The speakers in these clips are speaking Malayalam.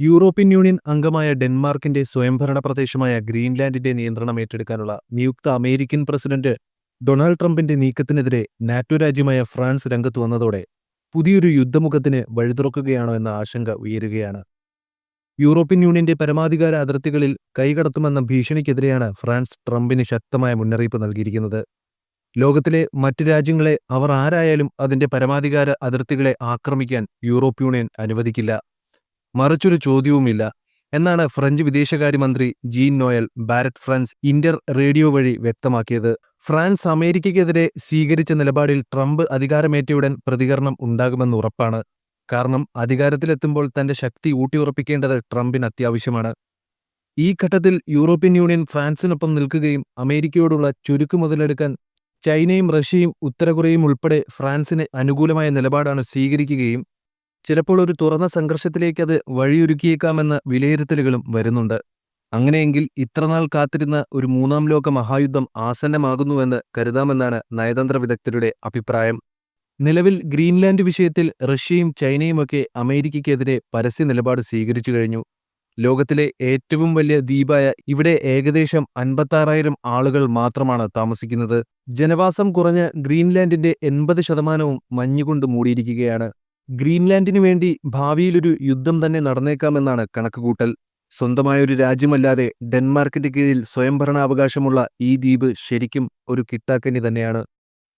യൂറോപ്യൻ യൂണിയൻ അംഗമായ ഡെൻമാർക്കിന്റെ സ്വയംഭരണ പ്രദേശമായ ഗ്രീൻലാൻഡിന്റെ നിയന്ത്രണം ഏറ്റെടുക്കാനുള്ള നിയുക്ത അമേരിക്കൻ പ്രസിഡന്റ് ഡൊണാൾഡ് ട്രംപിന്റെ നീക്കത്തിനെതിരെ നാറ്റോ രാജ്യമായ ഫ്രാൻസ് രംഗത്ത് വന്നതോടെ പുതിയൊരു യുദ്ധമുഖത്തിന് വഴിതുറക്കുകയാണോ എന്ന ആശങ്ക ഉയരുകയാണ്. യൂറോപ്യൻ യൂണിയന്റെ പരമാധികാര അതിർത്തികളിൽ കൈകടത്തുമെന്ന ഭീഷണിക്കെതിരെയാണ് ഫ്രാൻസ് ട്രംപിന് ശക്തമായ മുന്നറിയിപ്പ് നൽകിയിരിക്കുന്നത്. ലോകത്തിലെ മറ്റ് രാജ്യങ്ങളെ അവർ ആരായാലും അതിന്റെ പരമാധികാര അതിർത്തികളെ ആക്രമിക്കാൻ യൂറോപ്പ് യൂണിയൻ അനുവദിക്കില്ല. മറിച്ചൊരു ചോദ്യവുമില്ല. എന്നാണ് ഫ്രഞ്ച് വിദേശകാര്യമന്ത്രി Jean Noel Barrot France Inter radio വഴി വ്യക്തമാക്കിയത്. ഫ്രാൻസ് അമേരിക്കയ്ക്കെതിരെ സ്വീകരിച്ച നിലപാടിൽ ട്രംപ് അധികാരമേറ്റയുടൻ പ്രതികരണം ഉണ്ടാകുമെന്ന് ഉറപ്പാണ്. കാരണം അധികാരത്തിലെത്തുമ്പോൾ തന്റെ ശക്തി ഊട്ടിയുറപ്പിക്കേണ്ടത് ട്രംപിന് അത്യാവശ്യമാണ്. ഈ ഘട്ടത്തിൽ യൂറോപ്യൻ യൂണിയൻ ഫ്രാൻസിനൊപ്പം നിൽക്കുകയും അമേരിക്കയോടുള്ള ചുരുക്കു മുതലെടുക്കാൻ ചൈനയും റഷ്യയും ഉത്തരകൊറിയയും ഉൾപ്പെടെ ഫ്രാൻസിന് അനുകൂലമായ നിലപാടാണ് സ്വീകരിക്കുകയും ചിലപ്പോൾ ഒരു തുറന്ന സംഘർഷത്തിലേക്ക് അത് വഴിയൊരുക്കിയേക്കാമെന്ന വിലയിരുത്തലുകളും വരുന്നുണ്ട്. അങ്ങനെയെങ്കിൽ ഇത്രനാൾ കാത്തിരുന്ന ഒരു മൂന്നാം ലോക മഹായുദ്ധം ആസന്നമാകുന്നുവെന്ന് കരുതാമെന്നാണ് നയതന്ത്ര വിദഗ്ധരുടെ അഭിപ്രായം. നിലവിൽ ഗ്രീൻലാൻഡ് വിഷയത്തിൽ റഷ്യയും ചൈനയുമൊക്കെ അമേരിക്കയ്ക്കെതിരെ പരസ്യ നിലപാട് സ്വീകരിച്ചു കഴിഞ്ഞു. ലോകത്തിലെ ഏറ്റവും വലിയ ദ്വീപായ ഇവിടെ ഏകദേശം അൻപത്താറായിരം ആളുകൾ മാത്രമാണ് താമസിക്കുന്നത്. ജനവാസം കുറഞ്ഞ ഗ്രീൻലാൻഡിന്റെ എൺപത് ശതമാനവും മഞ്ഞുകൊണ്ട് മൂടിയിരിക്കുകയാണ്. ഗ്രീൻലാൻഡിനു വേണ്ടി ഭാവിയിലൊരു യുദ്ധം തന്നെ നടന്നേക്കാമെന്നാണ് കണക്കുകൂട്ടൽ. സ്വന്തമായൊരു രാജ്യമല്ലാതെ ഡെൻമാർക്കിന്റെ കീഴിൽ സ്വയംഭരണാവകാശമുള്ള ഈ ദ്വീപ് ശരിക്കും ഒരു കിട്ടാക്കനി തന്നെയാണ്.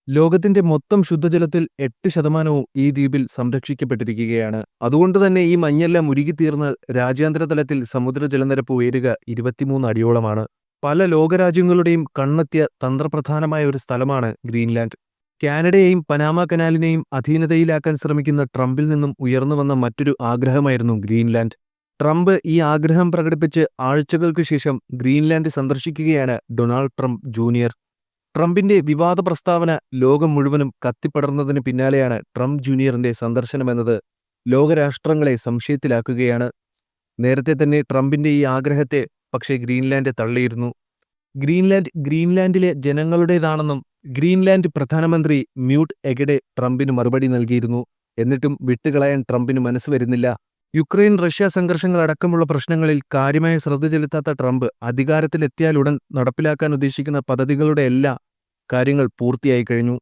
ലോകത്തിന്റെ മൊത്തം ശുദ്ധജലത്തിൽ എട്ട് ശതമാനവും ഈ ദ്വീപിൽ സംരക്ഷിക്കപ്പെട്ടിരിക്കുകയാണ്. അതുകൊണ്ട് തന്നെ ഈ മഞ്ഞെല്ലാം ഉരുകിത്തീർന്നാൽ രാജ്യാന്തര തലത്തിൽ സമുദ്ര ജലനിരപ്പ് ഉയരുക ഇരുപത്തിമൂന്ന് അടിയോളമാണ്. പല ലോകരാജ്യങ്ങളുടെയും കണ്ണെത്തിയ തന്ത്രപ്രധാനമായ ഒരു സ്ഥലമാണ് ഗ്രീൻലാൻഡ്. കാനഡയെയും പനാമ കനാലിനെയും അധീനതയിലാക്കാൻ ശ്രമിക്കുന്ന ട്രംപിൽ നിന്നും ഉയർന്നുവന്ന മറ്റൊരു ആഗ്രഹമായിരുന്നു ഗ്രീൻലാൻഡ്. ട്രംപ് ഈ ആഗ്രഹം പ്രകടിപ്പിച്ച് ആഴ്ചകൾക്കു ശേഷം ഗ്രീൻലാൻഡ് സന്ദർശിക്കുകയാണ് ഡൊണാൾഡ് ട്രംപ് ജൂനിയർ. ട്രംപിന്റെ വിവാദ പ്രസ്താവന ലോകം മുഴുവനും കത്തിപ്പടർന്നതിന് പിന്നാലെയാണ് ട്രംപ് ജൂനിയറിന്റെ സന്ദർശനമെന്നത് ലോകരാഷ്ട്രങ്ങളെ സംശയത്തിലാക്കുകയാണ്. നേരത്തെ തന്നെ ട്രംപിന്റെ ഈ ആഗ്രഹത്തെ പക്ഷേ ഗ്രീൻലാൻഡ് തള്ളിയിരുന്നു. ഗ്രീൻലാൻഡ് ഗ്രീൻലാൻഡിലെ ജനങ്ങളുടേതാണെന്നും ഗ്രീൻലാൻഡ് പ്രധാനമന്ത്രി മ്യൂട്ട് എഗഡെ ട്രംപിന് മറുപടി നൽകിയിരുന്നു. എന്നിട്ടും വിട്ടുകളയാൻ ട്രംപിന് മനസ്സ് വരുന്നില്ല. യുക്രൈൻ റഷ്യ സംഘർഷങ്ങൾ അടക്കമുള്ള പ്രശ്നങ്ങളിൽ കാര്യമായ ശ്രദ്ധ ചെലുത്താത്ത ട്രംപ് അധികാരത്തിലെത്തിയാലുടൻ നടപ്പിലാക്കാൻ ഉദ്ദേശിക്കുന്ന പദ്ധതികളുടെ എല്ലാ കാര്യങ്ങൾ പൂർത്തിയായി കഴിഞ്ഞു.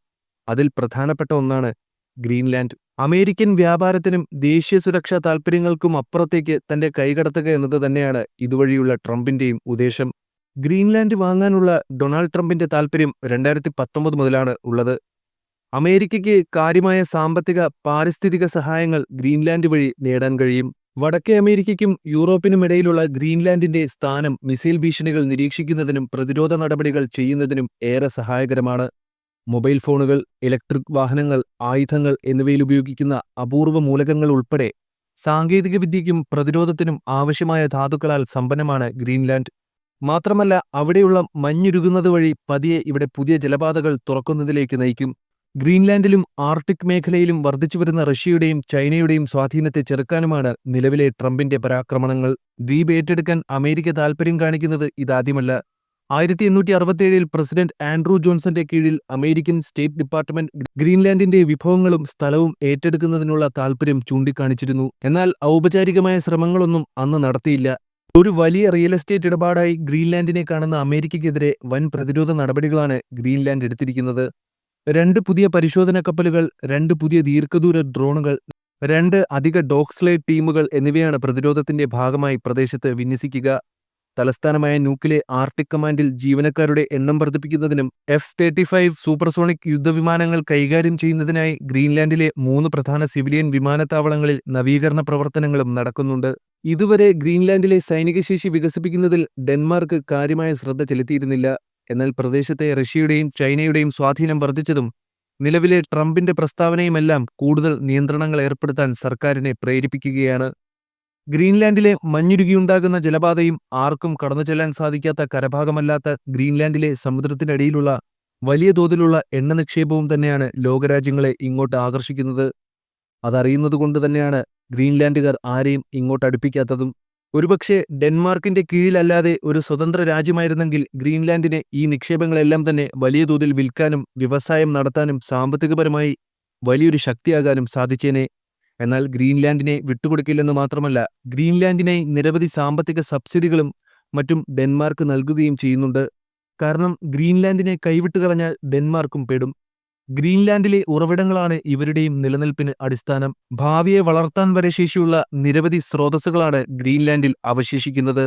അതിൽ പ്രധാനപ്പെട്ട ഒന്നാണ് ഗ്രീൻലാൻഡ്. അമേരിക്കൻ വ്യാപാരത്തിനും ദേശീയ സുരക്ഷാ താൽപ്പര്യങ്ങൾക്കും അപ്പുറത്തേക്ക് തന്റെ കൈകടത്തുക എന്നത് തന്നെയാണ് ഇതുവഴിയുള്ള ട്രംപിന്റെയും ഉദ്ദേശം. ഗ്രീൻലാൻഡ് വാങ്ങാനുള്ള ഡൊണാൾഡ് ട്രംപിന്റെ താൽപ്പര്യം രണ്ടായിരത്തി പത്തൊമ്പത് മുതലാണ് ഉള്ളത്. അമേരിക്കയ്ക്ക് കാര്യമായ സാമ്പത്തിക പാരിസ്ഥിതിക സഹായങ്ങൾ ഗ്രീൻലാൻഡ് വഴി നേടാൻ കഴിയും. വടക്കേ അമേരിക്കയ്ക്കും യൂറോപ്പിനും ഇടയിലുള്ള ഗ്രീൻലാൻഡിന്റെ സ്ഥാനം മിസൈൽ ഭീഷണികൾ നിരീക്ഷിക്കുന്നതിനും പ്രതിരോധ നടപടികൾ ചെയ്യുന്നതിനും ഏറെ സഹായകരമാണ്. മൊബൈൽ ഫോണുകൾ ഇലക്ട്രിക് വാഹനങ്ങൾ ആയുധങ്ങൾ എന്നിവയിൽ ഉപയോഗിക്കുന്ന അപൂർവ മൂലകങ്ങൾ ഉൾപ്പെടെ സാങ്കേതികവിദ്യയ്ക്കും പ്രതിരോധത്തിനും ആവശ്യമായ ധാതുക്കളാൽ സമ്പന്നമാണ് ഗ്രീൻലാൻഡ്. മാത്രമല്ല അവിടെയുള്ള മഞ്ഞുരുകുന്നത് വഴി പതിയെ ഇവിടെ പുതിയ ജലപാതകൾ തുറക്കുന്നതിലേക്ക് നയിക്കും. ഗ്രീൻലാൻഡിലും ആർട്ടിക് മേഖലയിലും വർദ്ധിച്ചുവരുന്ന റഷ്യയുടെയും ചൈനയുടെയും സ്വാധീനത്തെ ചെറുക്കാനുമാണ് നിലവിലെ ട്രംപിന്റെ പരാക്രമണങ്ങൾ. ദ്വീപ് ഏറ്റെടുക്കാൻ അമേരിക്ക താൽപ്പര്യം കാണിക്കുന്നത് ഇതാദ്യമല്ല. ആയിരത്തി എണ്ണൂറ്റി അറുപത്തിയേഴിൽ പ്രസിഡന്റ് ആൻഡ്രൂ ജോൺസന്റെ കീഴിൽ അമേരിക്കൻ സ്റ്റേറ്റ് ഡിപ്പാർട്ട്മെന്റ് ഗ്രീൻലാൻഡിന്റെ വിഭവങ്ങളും സ്ഥലവും ഏറ്റെടുക്കുന്നതിനുള്ള താൽപ്പര്യം ചൂണ്ടിക്കാണിച്ചിരുന്നു. എന്നാൽ ഔപചാരികമായ ശ്രമങ്ങളൊന്നും അന്ന് നടത്തിയില്ല. ഒരു വലിയ റിയൽ എസ്റ്റേറ്റ് ഇടപാടായി ഗ്രീൻലാൻഡിനെ കാണുന്ന അമേരിക്കയ്ക്കെതിരെ വൻ പ്രതിരോധ നടപടികളാണ് ഗ്രീൻലാൻഡ് എടുത്തിരിക്കുന്നത്. രണ്ട് പുതിയ പരിശോധന കപ്പലുകൾ രണ്ട് പുതിയ ദീർഘദൂര ഡ്രോണുകൾ രണ്ട് അധിക ഡോക്സ്ലൈഡ് ടീമുകൾ എന്നിവയാണ് പ്രതിരോധത്തിന്റെ ഭാഗമായി പ്രദേശത്ത് വിന്യസിക്കുക. തലസ്ഥാനമായ ന്യൂക്കിലെ ആർട്ടിക് കമാൻഡിൽ ജീവനക്കാരുടെ എണ്ണം വർദ്ധിപ്പിക്കുന്നതിനും എഫ് തേർട്ടി ഫൈവ് സൂപ്പർസോണിക് യുദ്ധവിമാനങ്ങൾ കൈകാര്യം ചെയ്യുന്നതിനായി ഗ്രീൻലാൻഡിലെ മൂന്ന് പ്രധാന സിവിലിയൻ വിമാനത്താവളങ്ങളിൽ നവീകരണ പ്രവർത്തനങ്ങളും നടക്കുന്നുണ്ട്. ഇതുവരെ ഗ്രീൻലാൻഡിലെ സൈനികശേഷി വികസിപ്പിക്കുന്നതിൽ ഡെൻമാർക്ക് കാര്യമായ ശ്രദ്ധ ചെലുത്തിയിരുന്നില്ല. എന്നാൽ പ്രദേശത്തെ റഷ്യയുടെയും ചൈനയുടെയും സ്വാധീനം വർദ്ധിച്ചതും നിലവിലെ ട്രംപിന്റെ പ്രസ്താവനയുമെല്ലാം കൂടുതൽ നിയന്ത്രണങ്ങൾ ഏർപ്പെടുത്താൻ സർക്കാരിനെ പ്രേരിപ്പിക്കുകയാണ്. ഗ്രീൻലാൻഡിലെ മഞ്ഞുരുകിയുണ്ടാകുന്ന ജലപാതയും ആർക്കും കടന്നു ചെല്ലാൻ സാധിക്കാത്ത കരഭാഗമല്ലാത്ത ഗ്രീൻലാൻഡിലെ സമുദ്രത്തിനടിയിലുള്ള വലിയ തോതിലുള്ള എണ്ണ നിക്ഷേപവും തന്നെയാണ് ലോകരാജ്യങ്ങളെ ഇങ്ങോട്ട് ആകർഷിക്കുന്നത്. അതറിയുന്നതുകൊണ്ട് തന്നെയാണ് ഗ്രീൻലാൻഡുകാർ ആരെയും ഇങ്ങോട്ട് അടുപ്പിക്കാത്തതും ഒരുപക്ഷെ ഡെൻമാർക്കിന്റെ കീഴിലല്ലാതെ ഒരു സ്വതന്ത്ര രാജ്യമായിരുന്നെങ്കിൽ ഗ്രീൻലാൻഡിനെ ഈ നിക്ഷേപങ്ങളെല്ലാം തന്നെ വലിയ തോതിൽ വിൽക്കാനും വ്യവസായം നടത്താനും സാമ്പത്തികപരമായി വലിയൊരു ശക്തിയാകാനും സാധിച്ചേനെ. എന്നാൽ ഗ്രീൻലാൻഡിനെ വിട്ടുകൊടുക്കില്ലെന്ന് മാത്രമല്ല ഗ്രീൻലാൻഡിനായി നിരവധി സാമ്പത്തിക സബ്സിഡികളും മറ്റും ഡെൻമാർക്ക് നൽകുകയും ചെയ്യുന്നുണ്ട്. കാരണം ഗ്രീൻലാൻഡിനെ കൈവിട്ട് കളഞ്ഞാൽ ഡെൻമാർക്കും പെടും. ഗ്രീൻലാൻഡിലെ ഉറവിടങ്ങളാണ് ഇവരുടെയും നിലനിൽപ്പിന് അടിസ്ഥാനം. ഭാവിയെ വളർത്താൻ വരെ ശേഷിയുള്ള നിരവധി സ്രോതസ്സുകളാണ് ഗ്രീൻലാൻഡിൽ അവശേഷിക്കുന്നത്.